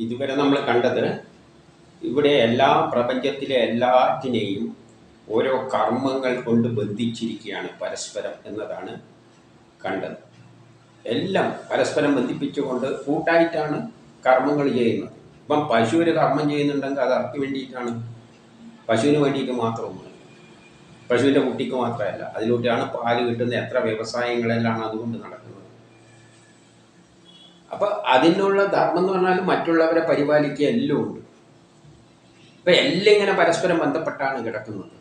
ഇതുവരെ നമ്മൾ കണ്ടത് ഇവിടെ എല്ലാ പ്രപഞ്ചത്തിലെ എല്ലാറ്റിനെയും ഓരോ കർമ്മങ്ങൾ കൊണ്ട് ബന്ധിച്ചിരിക്കുകയാണ് പരസ്പരം എന്നതാണ് കണ്ടത്. എല്ലാം പരസ്പരം ബന്ധിപ്പിച്ചുകൊണ്ട് കൂട്ടായിട്ടാണ് കർമ്മങ്ങൾ ചെയ്യുന്നത്. ഇപ്പം പശു ഒരു കർമ്മം ചെയ്യുന്നുണ്ടെങ്കിൽ അത് അർക്ക് വേണ്ടിയിട്ടാണ്? പശുവിന് വേണ്ടിയിട്ട് മാത്രമൊന്നുമല്ല പശുവിന്റെ കുട്ടിക്ക് മാത്രമല്ല. അതിലൂടെയാണ് പാൽ കിട്ടുന്ന എത്ര വ്യവസായങ്ങളെല്ലാം അതുകൊണ്ട് നടക്കുന്നത്. അപ്പൊ അതിനുള്ള ധർമ്മം എന്ന് പറഞ്ഞാൽ മറ്റുള്ളവരെ പരിപാലിക്കുക എല്ലാം ഉണ്ട്. ഇപ്പൊ എല്ലാം ഇങ്ങനെ പരസ്പരം ബന്ധപ്പെട്ടാണ് കിടക്കുന്നത്.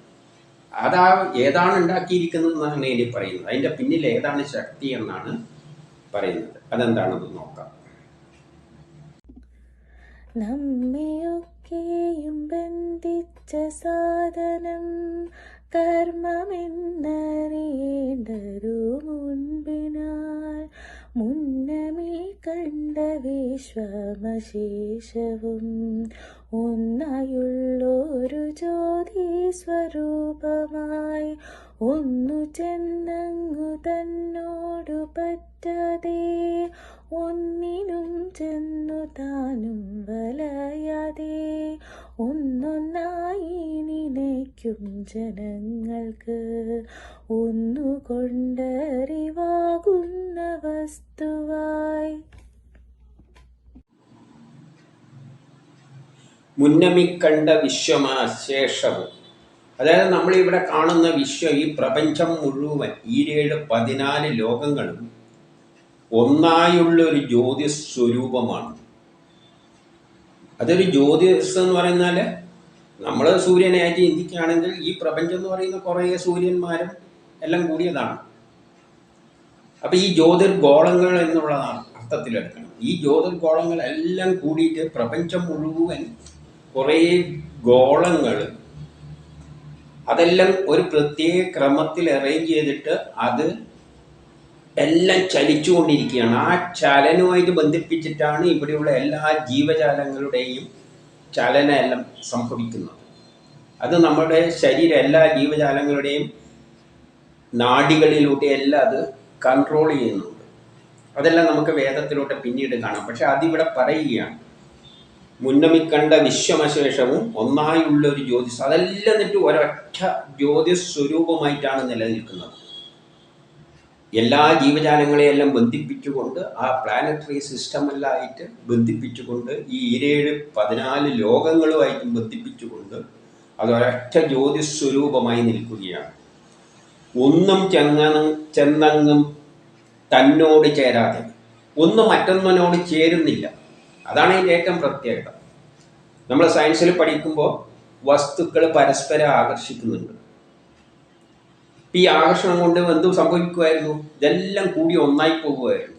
അതാ ഏതാണ് ഉണ്ടാക്കിയിരിക്കുന്നത് എന്നാണ് ഇനി പറയുന്നത്. അതിന്റെ പിന്നിൽ ഏതാണ് ശക്തി എന്നാണ് പറയുന്നത്. അതെന്താണെന്ന് നോക്കാം. നമ്മയൊക്കെയും ബന്ധിച്ച സാധനം കർമ്മമെന്നറിയേണ്ടതു മുൻപിനാൽ വിശ്വമശേഷവും ഒന്നായുള്ളൊരു ജ്യോതി സ്വരൂപമായി ഒന്നു ചെന്നങ്ങു തന്നോടു പറ്റതേ ഒന്നിനും ചെന്നു താനും വലയാതെ ഒന്നൊന്നായി നിനയ്ക്കും ജനങ്ങൾക്ക് ഒന്നുകൊണ്ടറിവാകുന്ന വസ്തുവായി മുന്നമിക്കണ്ട വിശ്വമാശേഷവും. അതായത് നമ്മളിവിടെ കാണുന്ന വിശ്വം ഈ പ്രപഞ്ചം മുഴുവൻ ഈരേഴ് പതിനാല് ലോകങ്ങളും ഒന്നായുള്ള ഒരു ജ്യോതിസ് സ്വരൂപമാണ് അതൊരു ജ്യോതിസ് എന്ന് പറഞ്ഞാൽ നമ്മൾ സൂര്യനായി ചിന്തിക്കുകയാണെങ്കിൽ ഈ പ്രപഞ്ചം എന്ന് പറയുന്ന കുറേ സൂര്യന്മാരും എല്ലാം കൂടിയതാണ്. അപ്പൊ ഈ ജ്യോതിർഗോളങ്ങൾ എന്നുള്ളതാണ് അർത്ഥത്തിലെടുക്കണം. ഈ ജ്യോതിർഗോളങ്ങൾ എല്ലാം കൂടിയിട്ട് പ്രപഞ്ചം മുഴുവൻ കുറേ ഗോളങ്ങൾ അതെല്ലാം ഒരു പ്രത്യേക ക്രമത്തിൽ അറേഞ്ച് ചെയ്തിട്ട് അത് എല്ലാം ചലിച്ചുകൊണ്ടിരിക്കുകയാണ്. ആ ചലനവുമായിട്ട് ബന്ധിപ്പിച്ചിട്ടാണ് ഇവിടെയുള്ള എല്ലാ ജീവജാലങ്ങളുടെയും ചലന എല്ലാം സംഭവിക്കുന്നത്. അത് നമ്മുടെ ശരീരം എല്ലാ ജീവജാലങ്ങളുടെയും നാടികളിലൂടെ എല്ലാം അത് കൺട്രോൾ ചെയ്യുന്നുണ്ട്. അതെല്ലാം നമുക്ക് വേദത്തിലൂടെ പിന്നീട് കാണാം. പക്ഷെ അതിവിടെ പറയുകയാണ് മുന്നമിക്കണ്ട വിശ്വമശേഷവും ഒന്നായുള്ള ഒരു ജ്യോതിസ്. അതെല്ലാം എന്നിട്ട് ഒരൊറ്റ ജ്യോതിസ് സ്വരൂപമായിട്ടാണ് നിലനിൽക്കുന്നത്. എല്ലാ ജീവജാലങ്ങളെയെല്ലാം ബന്ധിപ്പിച്ചുകൊണ്ട് ആ പ്ലാനറ്ററി സിസ്റ്റമെല്ലാമായിട്ട് ബന്ധിപ്പിച്ചുകൊണ്ട് ഈ ഇരേഴ് പതിനാല് ലോകങ്ങളുമായിട്ടും ബന്ധിപ്പിച്ചുകൊണ്ട് അത് ഒരൊറ്റ ജ്യോതിസ് സ്വരൂപമായി നിൽക്കുകയാണ്. ഒന്നും ചെങ്ങ ചെന്നങ്ങും തന്നോട് ചേരാതെ. ഒന്നും മറ്റൊന്നിനോട് ചേരുന്നില്ല. അതാണ് ഇതിന്റെ ഏറ്റവും പ്രത്യേകത. നമ്മൾ സയൻസിൽ പഠിക്കുമ്പോൾ വസ്തുക്കൾ പരസ്പരം ആകർഷിക്കുന്നുണ്ട്. ഈ ആകർഷണം കൊണ്ട് എന്ത് സംഭവിക്കുമായിരുന്നു ഇതെല്ലാം കൂടി ഒന്നായി പോകുമായിരുന്നു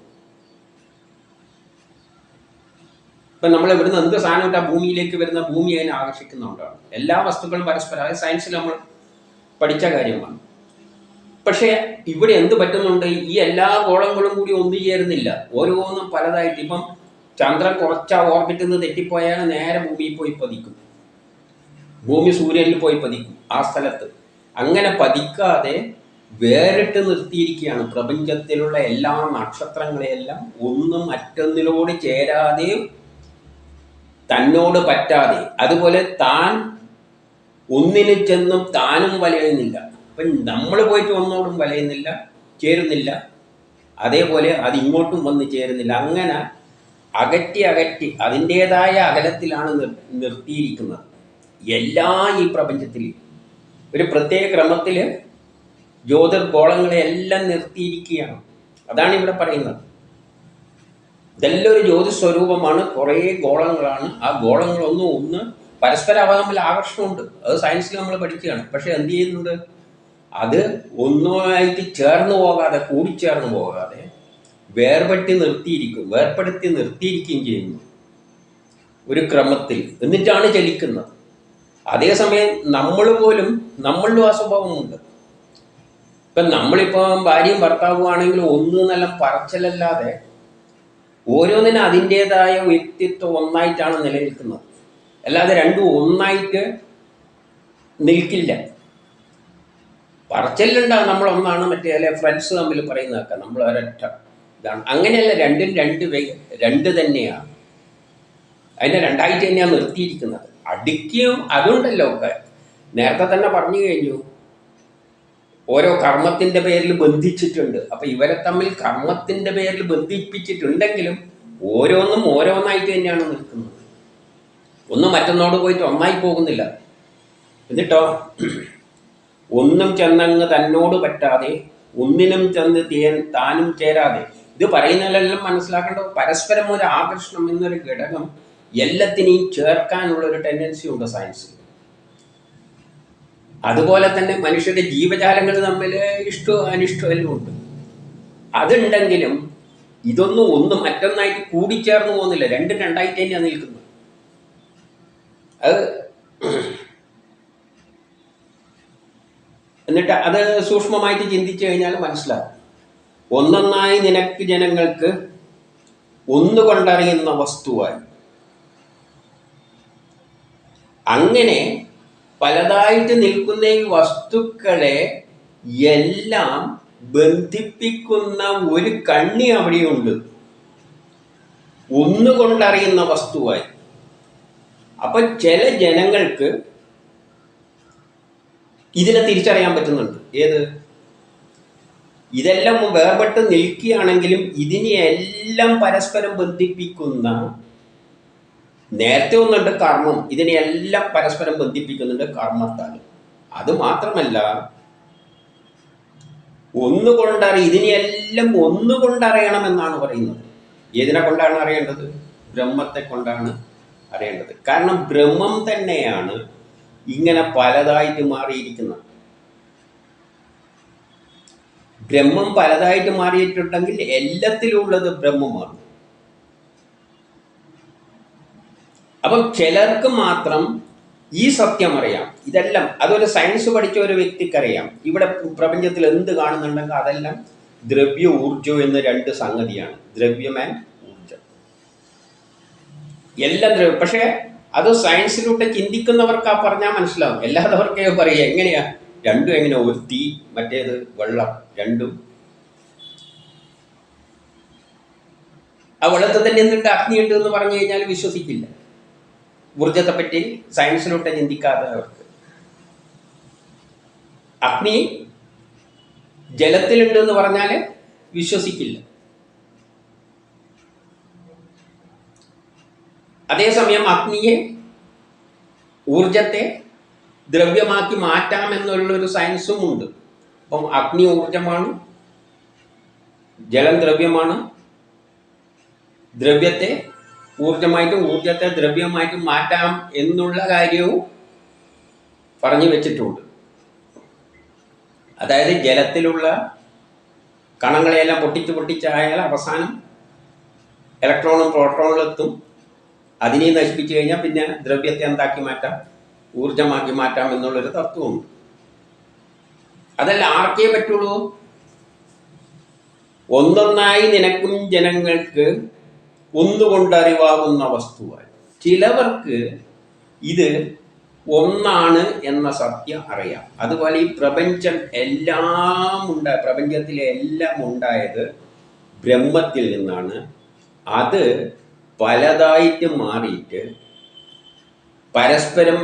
ഇപ്പം നമ്മൾ ഇവിടുന്ന് എന്ത് സാധനം ഇട്ടാൽ ഭൂമിയിലേക്ക് വരുന്ന ഭൂമി അതിനെ ആകർഷിക്കുന്നുണ്ടാണ് എല്ലാ വസ്തുക്കളും പരസ്പരം അതായത് സയൻസിൽ നമ്മൾ പഠിച്ച കാര്യമാണ്. പക്ഷേ ഇവിടെ എന്ത് പറ്റുന്നുണ്ട്? ഈ എല്ലാ ഗോളങ്ങളും കൂടി ഒന്നു ചേരുന്നില്ല ഓരോന്നും പലതായിട്ട്. ഇപ്പം ചന്ദ്രൻ കുറച്ച് ആ ഓർബിറ്റിൽ നിന്ന് തെറ്റിപ്പോയാൽ നേരെ ഭൂമിയിൽ പോയി പതിക്കും. ഭൂമി സൂര്യനിൽ പോയി പതിക്കും ആ സ്ഥലത്ത്. അങ്ങനെ പതിക്കാതെ വേറിട്ട് നിർത്തിയിരിക്കുകയാണ് പ്രപഞ്ചത്തിലുള്ള എല്ലാ നക്ഷത്രങ്ങളെയെല്ലാം ഒന്നും മറ്റൊന്നിനോട് ചേരാതെ തന്നോട് പറ്റാതെ. അതുപോലെ താൻ ഒന്നിന് ചെന്നും താനും വലയുന്നില്ല. അപ്പം നമ്മൾ പോയിട്ട് ഒന്നോടും വലയുന്നില്ല ചേരുന്നില്ല. അതേപോലെ അത് ഇങ്ങോട്ടും വന്ന് ചേരുന്നില്ല. അങ്ങനെ അകറ്റി അകറ്റി അതിന്റേതായ അകലത്തിലാണ് നിർത്തിയിരിക്കുന്നത്. എല്ലാ ഈ പ്രപഞ്ചത്തിൽ ഒരു പ്രത്യേക ക്രമത്തിൽ ജ്യോതിർഗോളങ്ങളെ എല്ലാം നിർത്തിയിരിക്കുകയാണ്. അതാണ് ഇവിടെ പറയുന്നത്. ഇതെല്ലാം ഒരു ജ്യോതിസ് സ്വരൂപമാണ് കുറേ ഗോളങ്ങളാണ്. ആ ഗോളങ്ങളൊന്നും ഒന്ന് പരസ്പരം ആകർഷണമുണ്ട്. അത് സയൻസിൽ നമ്മൾ പഠിക്കുകയാണ്. പക്ഷെ എന്ത് ചെയ്യുന്നുണ്ട്? അത് ഒന്നുമായിട്ട് ചേർന്ന് പോകാതെ കൂടിച്ചേർന്ന് പോകാതെ വേർപെട്ടി നിർത്തിയിരിക്കും വേർപ്പെടുത്തി നിർത്തിയിരിക്കുകയും ചെയ്യുന്നു. ഒരു ക്രമത്തിൽ എന്നിട്ടാണ് ചലിക്കുന്നത്. അതേസമയം നമ്മൾ പോലും നമ്മളിലും ആ സ്വഭാവമുണ്ട്. ഇപ്പം നമ്മളിപ്പം ഭാര്യയും ഭർത്താവും ആണെങ്കിലും ഒന്ന് നല്ല പറച്ചിലല്ലാതെ ഓരോന്നിനും അതിന്റെതായ വ്യക്തിത്വം ഒന്നായിട്ടാണ് നിലനിൽക്കുന്നത്. അല്ലാതെ രണ്ടും ഒന്നായിട്ട് നിൽക്കില്ല. പറച്ചിലുണ്ടാകും നമ്മളൊന്നാണ് മറ്റേ അല്ലെ ഫ്രണ്ട്സ് തമ്മിൽ പറയുന്നതൊക്കെ നമ്മൾ ഒരൊറ്റ ഇതാണ്. അങ്ങനെയല്ല രണ്ടും രണ്ട് രണ്ട് തന്നെയാണ്. അതിനെ രണ്ടായിട്ട് തന്നെയാണ് നിർത്തിയിരിക്കുന്നത്. അടുക്കിയും അതുണ്ടല്ലോ. ഒക്കെ നേരത്തെ തന്നെ പറഞ്ഞു കഴിഞ്ഞു. ഓരോ കർമ്മത്തിന്റെ പേരിൽ ബന്ധിച്ചിട്ടുണ്ട്. അപ്പൊ ഇവരെ തമ്മിൽ കർമ്മത്തിന്റെ പേരിൽ ബന്ധിപ്പിച്ചിട്ടുണ്ടെങ്കിലും ഓരോന്നും ഓരോന്നായിട്ട് തന്നെയാണ് നിൽക്കുന്നത്. ഒന്നും മറ്റൊന്നോട് പോയിട്ട് ഒന്നായി പോകുന്നില്ല. എന്നിട്ടോ? ഒന്നും ചെന്നങ്ങ് തന്നോട് പറ്റാതെ ഒന്നിനും ചെന്ന് താനും ചേരാതെ ഇത് പറയുന്നതിലെല്ലാം മനസ്സിലാക്കേണ്ട പരസ്പരം ഒരു ആകർഷണം എന്നൊരു ഘടകം എല്ലാത്തിനെയും ചേർക്കാനുള്ള ഒരു ടെൻഡൻസി ഉണ്ട് സയൻസിൽ അതുപോലെ തന്നെ മനുഷ്യരുടെ ജീവജാലങ്ങൾ തമ്മിൽ ഇഷ്ടവും അനിഷ്ടവും എല്ലാം ഉണ്ട്. അതുണ്ടെങ്കിലും ഇതൊന്നും ഒന്ന് മറ്റൊന്നായിട്ട് കൂടിച്ചേർന്ന് പോകുന്നില്ല. രണ്ടും രണ്ടായിട്ട് തന്നെയാണ് നിൽക്കുന്നത്. അത് എന്നിട്ട് അത് സൂക്ഷ്മമായിട്ട് ചിന്തിച്ചു കഴിഞ്ഞാൽ മനസ്സിലാവും. ഒന്നൊന്നായി നിനക്ക് ജനങ്ങൾക്ക് ഒന്നുകൊണ്ടറിയുന്ന വസ്തുവായി. അങ്ങനെ പലതായിട്ട് നിൽക്കുന്ന ഈ വസ്തുക്കളെ എല്ലാം ബന്ധിപ്പിക്കുന്ന ഒരു കണ്ണി അവിടെയുണ്ട്. ഒന്നുകൊണ്ടറിയുന്ന വസ്തുവായി. അപ്പൊ ചില ജനങ്ങൾക്ക് ഇതിനെ തിരിച്ചറിയാൻ പറ്റുന്നുണ്ട്. ഏത്? ഇതെല്ലാം വേർപെട്ട് നിൽക്കുകയാണെങ്കിലും ഇതിനെയെല്ലാം പരസ്പരം ബന്ധിപ്പിക്കുന്ന നേരത്തെ ഒന്നുണ്ട് കർമ്മം. ഇതിനെയെല്ലാം പരസ്പരം ബന്ധിപ്പിക്കുന്നുണ്ട് കർമ്മത്താൽ. അത് മാത്രമല്ല ഒന്നുകൊണ്ടറി ഇതിനെയെല്ലാം ഒന്നുകൊണ്ടറിയണമെന്നാണ് പറയുന്നത്. ഏതിനെ കൊണ്ടാണ് അറിയേണ്ടത്? ബ്രഹ്മത്തെ കൊണ്ടാണ് അറിയേണ്ടത്. കാരണം ബ്രഹ്മം തന്നെയാണ് ഇങ്ങനെ പലതായിട്ട് മാറിയിരിക്കുന്നത്. ബ്രഹ്മം പലതായിട്ട് മാറിയിട്ടുണ്ടെങ്കിൽ എല്ലാത്തിലുള്ളത് ബ്രഹ്മമാണ്. അപ്പം ചിലർക്ക് മാത്രം ഈ സത്യം അറിയാം. ഇതെല്ലാം അതൊരു സയൻസ് പഠിച്ച ഒരു വ്യക്തിക്കറിയാം. ഇവിടെ പ്രപഞ്ചത്തിൽ എന്ത് കാണുന്നുണ്ടെങ്കിൽ അതെല്ലാം ദ്രവ്യ ഊർജം എന്ന രണ്ട് സംഗതിയാണ്. ദ്രവ്യം ആൻഡ് ഊർജം എല്ലാം ദ്രവ്യം പക്ഷേ അത് സയൻസിലൂടെ ചിന്തിക്കുന്നവർക്ക് ആ പറഞ്ഞാൽ മനസ്സിലാവും. അല്ലാത്തവർക്കേ പറയുക എങ്ങനെയാ? രണ്ടും എങ്ങനെ ഒരു തീ മറ്റേത് വെള്ളം രണ്ടും? ആ വെള്ളത്തിൽ തന്നെ എന്നിട്ട് അഗ്നിയുണ്ട് എന്ന് പറഞ്ഞു കഴിഞ്ഞാൽ വിശ്വസിക്കില്ല. ഊർജത്തെ പറ്റി സയൻസിലോട്ട് ചിന്തിക്കാതെ അവർക്ക്. അഗ്നി ജലത്തിലുണ്ട് എന്ന് പറഞ്ഞാൽ വിശ്വസിക്കില്ല. അതേസമയം അഗ്നിയെ ഊർജത്തെ ദ്രവ്യമാക്കി മാറ്റാം എന്നുള്ളൊരു സയൻസും ഉണ്ട്. അപ്പം അഗ്നി ഊർജമാണ് ജലം ദ്രവ്യമാണ്. ദ്രവ്യത്തെ ഊർജമായിട്ടും ഊർജത്തെ ദ്രവ്യമായിട്ടും മാറ്റാം എന്നുള്ള കാര്യവും പറഞ്ഞു വെച്ചിട്ടുണ്ട്. അതായത് ജലത്തിലുള്ള കണങ്ങളെയെല്ലാം പൊട്ടിച്ച് പൊട്ടിച്ചായാൽ അവസാനം ഇലക്ട്രോണും പ്രോട്ടോണും എത്തും. അതിനെ നശിപ്പിച്ചു കഴിഞ്ഞാൽ പിന്നെ ദ്രവ്യത്തെ എന്താക്കി മാറ്റാം? ഊർജമാക്കി മാറ്റാം എന്നുള്ളൊരു തത്വമുണ്ട് അതല്ല ആർക്കേ പറ്റുള്ളൂ? ഒന്നൊന്നായി നിനക്കും ജനങ്ങൾക്ക് ഒന്നുകൊണ്ടറിവാകുന്ന വസ്തുവായി. ചിലവർക്ക് ഇത് ഒന്നാണ് എന്ന സത്യം അറിയാം. അതുപോലെ ഈ പ്രപഞ്ചം എല്ലാം ഉണ്ടായ പ്രപഞ്ചത്തിലെ എല്ലാം ഉണ്ടായത് ബ്രഹ്മത്തിൽ നിന്നാണ്. അത് പലതായിട്ട് മാറിയിട്ട് പരസ്പരം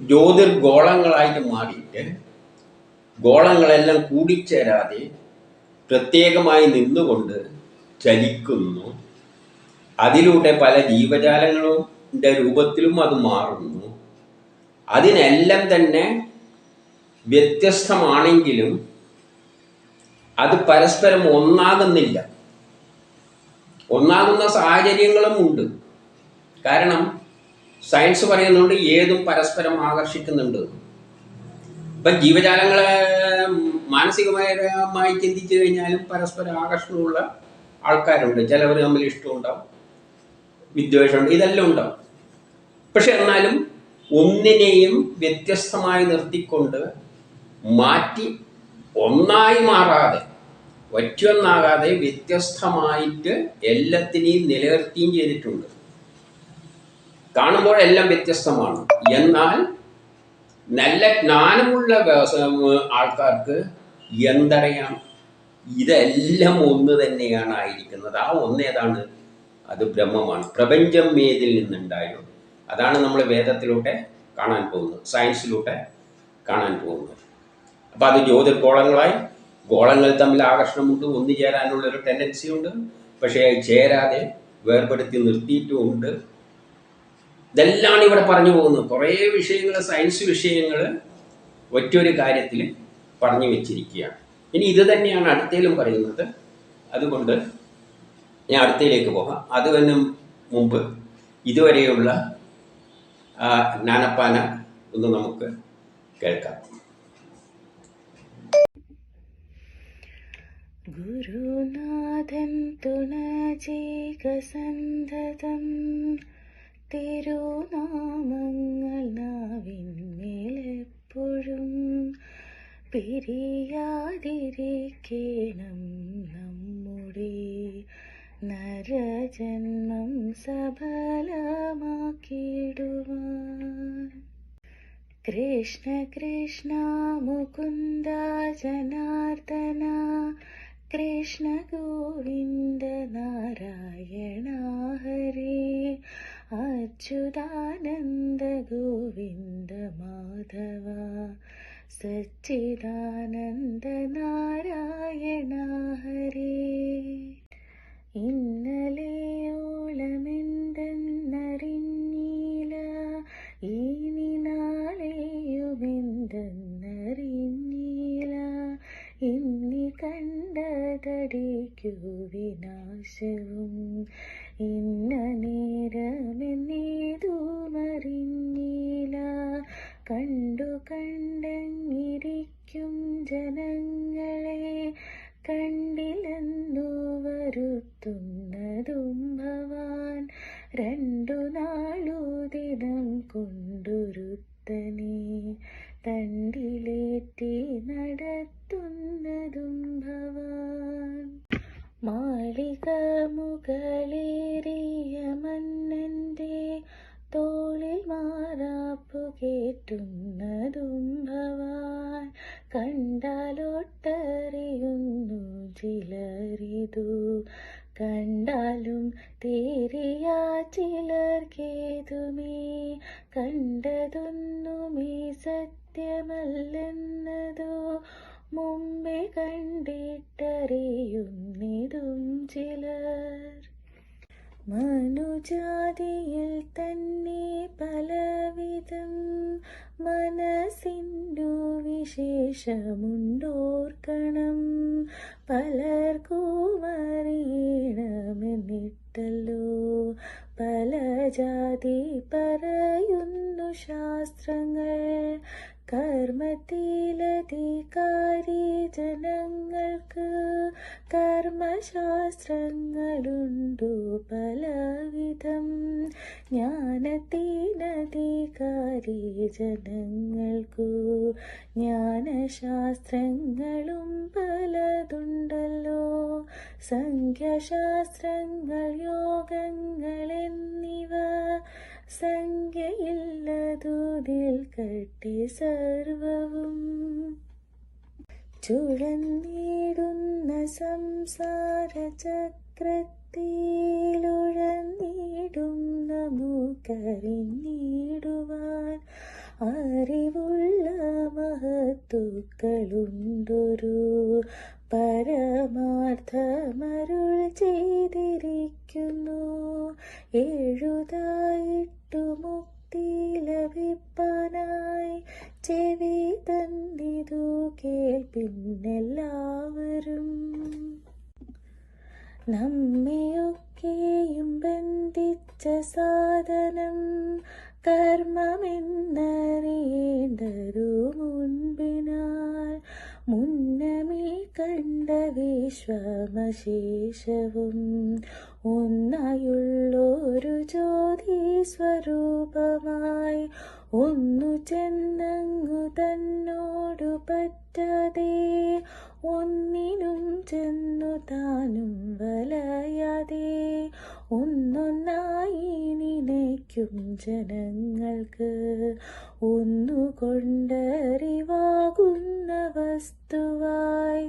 ജ്യോതിർഗോളങ്ങളായിട്ട് മാറിയിട്ട് ഗോളങ്ങളെല്ലാം കൂടിച്ചേരാതെ പ്രത്യേകമായി നിന്നുകൊണ്ട് ചലിക്കുന്നു. അതിലൂടെ പല ജീവജാലങ്ങളുടെ രൂപത്തിലും അത് മാറുന്നു. അതിനെല്ലാം തന്നെ വ്യത്യസ്തമാണെങ്കിലും അത് പരസ്പരം ഒന്നാകുന്നില്ല. ഒന്നാകുന്ന സാഹചര്യങ്ങളും ഉണ്ട്. കാരണം സയൻസ് പറയുന്നുണ്ട് ഏതും പരസ്പരം ആകർഷിക്കുന്നുണ്ട്. ഇപ്പൊ ജീവജാലങ്ങളെ മാനസികമായി ചിന്തിച്ചു കഴിഞ്ഞാലും പരസ്പരം ആകർഷണമുള്ള ആൾക്കാരുണ്ട്. ചിലവർ തമ്മിൽ ഇഷ്ടമുണ്ടാവും വിദ്വേഷമുണ്ട് ഇതെല്ലാം ഉണ്ടാവും. പക്ഷെ എന്നാലും ഒന്നിനെയും വ്യത്യസ്തമായി നിർത്തിക്കൊണ്ട് മാറ്റി ഒന്നായി മാറാതെ ഒറ്റൊന്നാകാതെ വ്യത്യസ്തമായിട്ട് എല്ലാത്തിനെയും നിലനിർത്തുകയും ചെയ്തിട്ടുണ്ട്. കാണുമ്പോൾ എല്ലാം വ്യത്യസ്തമാണ്. എന്നാൽ നല്ല ജ്ഞാനമുള്ള ആൾക്കാർക്ക് എന്തറിയാം? ഇതെല്ലാം ഒന്ന് തന്നെയാണ് ആയിരിക്കുന്നത്. ആ ഒന്നേതാണ് അത് ബ്രഹ്മമാണ്. പ്രപഞ്ചം ഏതിൽ നിന്നുണ്ടായോ അതാണ് നമ്മൾ വേദത്തിലൂടെ കാണാൻ പോകുന്നത്. സയൻസിലൂടെ കാണാൻ പോകുന്നത്. അപ്പോൾ അത് ജ്യോതിർഗോളങ്ങളായി ഗോളങ്ങൾ തമ്മിൽ ആകർഷണമുണ്ട്. ഒന്നു ചേരാനുള്ളൊരു ടെൻഡൻസി ഉണ്ട്. പക്ഷേ ചേരാതെ വേർപെടുത്തി നിർത്തിയിട്ടുമുണ്ട്. ഇതെല്ലാം ഇവിടെ പറഞ്ഞു പോകുന്നത്. കുറേ വിഷയങ്ങൾ സയൻസ് വിഷയങ്ങൾ ഒറ്റൊരു കാര്യത്തിൽ പറഞ്ഞു വെച്ചിരിക്കുകയാണ്. ഇനി ഇത് തന്നെയാണ് അടുത്തയിലും പറയുന്നത്. അതുകൊണ്ട് ഞാൻ അടുത്തയിലേക്ക് പോകാം. അതുവന്നു മുമ്പ് ഇതുവരെയുള്ള ജ്ഞാനപ്പാന ഒന്ന് നമുക്ക് കേൾക്കാം. ഗുരുനാഥൻ തുണജീകസന്തതം തിരുനാമങ്ങൾ നാവിന്മേലെപ്പോഴും പിരിയാതിരിക്കണം നമ്മുടെ നരജന്മം സഫലമാക്കിയിടുവാൻ കൃഷ്ണ കൃഷ്ണ മുകുന്ദ ജനാർദ്ദന കൃഷ്ണ ഗോവിന്ദ നാരായണ ഹരേ. അച്യുതാനന്ദ ഗോവിന്ദ മാധവ സച്ചിദാനന്ദ നാരായണ ഹരേ ഇന്നലെയോളമെന്തെന്നറിഞ്ഞില്ല ഇനി നാളെയുമെന്തെന്നറിഞ്ഞില്ല ഇന്നി കണ്ടതടിക്കു വിനാശവും ഇന്ന നേരമെന്നേതുമറിഞ്ഞില്ല കണ്ടു കണ്ടങ്ങിരിക്കും ജനങ്ങളെ. കണ്ടില്ലെന്നു വരുത്തുന്നതും ഭവാൻ. രണ്ടു നാളു ദിനം കൊണ്ടുരുത്തനെ. തണ്ടിലേറ്റി നടത്തുന്നതും ഭവാൻ. മാളിക മുകളേറിയ മന്നന്റെ തോളിൽ മാറാപ്പു കേട്ടുന്നതും ഭവാൻ കണ്ടാലൊട്ടറിയുന്നു ചിലരിതു. കണ്ടാലും തീരിയ ചിലർക്കേതുമേ കണ്ടതൊന്നുമേ സത്യമല്ലെന്നതോ. മുമ്പേ കണ്ടിട്ടറിയുന്നിതും ചിലർ. മനുജാതിയിൽ തന്നെ പലവിധം മനസ്സിന്റെ വിശേഷമുണ്ടോർക്കണം. പലർക്കും അറിയണമെന്നിട്ടല്ലോ പല ജാതി പറയുന്നു ശാസ്ത്രങ്ങൾ. കർമ്മത്തിലധികാരി ജനങ്ങൾക്ക് കർമ്മശാസ്ത്രങ്ങളുണ്ടു പലവിധം. ജ്ഞാനത്തിനധികാരി ജനങ്ങൾക്കു ജ്ഞാനശാസ്ത്രങ്ങളും പലതുണ്ടല്ലോ. സംഖ്യശാസ്ത്രങ്ങൾ യോഗങ്ങൾ എന്നിവ സംഖ്യയില്ലതുതിൽ കട്ടി സർവവും. ചുഴന്നിടുന്ന സംസാര ചക്രത്തിലുഴന്നിടും നമുക്കറിഞ്ഞിടുവാൻ അറിവുള്ള മഹത്തുക്കളുണ്ടൊരു പരമാർത്ഥമരുൾ ചെയ്തിരിക്കുന്നു. എഴുതായിട്ടു മുക്തി ലഭിപ്പാനായി ചെവി തന്നിതു കേൾപ്പിന്നെല്ലാവരും. നമ്മയൊക്കെയും ബന്ധിച്ച സാധനം കർമ്മമെന്നറിയേണ്ടതു മുൻപിനാൽ മുന്നമേ കണ്ട വിശ്വമശേഷവും ഒന്നായുള്ളൊരു ജ്യോതി സ്വരൂപമായി ഒന്നു ചെന്നങ്ങു തന്നോടു പറ്റാതെ ഒന്നിനും ചെന്നു താനും വലയാതെ ഒന്നൊന്നായി നിനയ്ക്കും ജനങ്ങൾക്ക് ഒന്നുകൊണ്ടറിവാകുന്ന വസ്തുവായി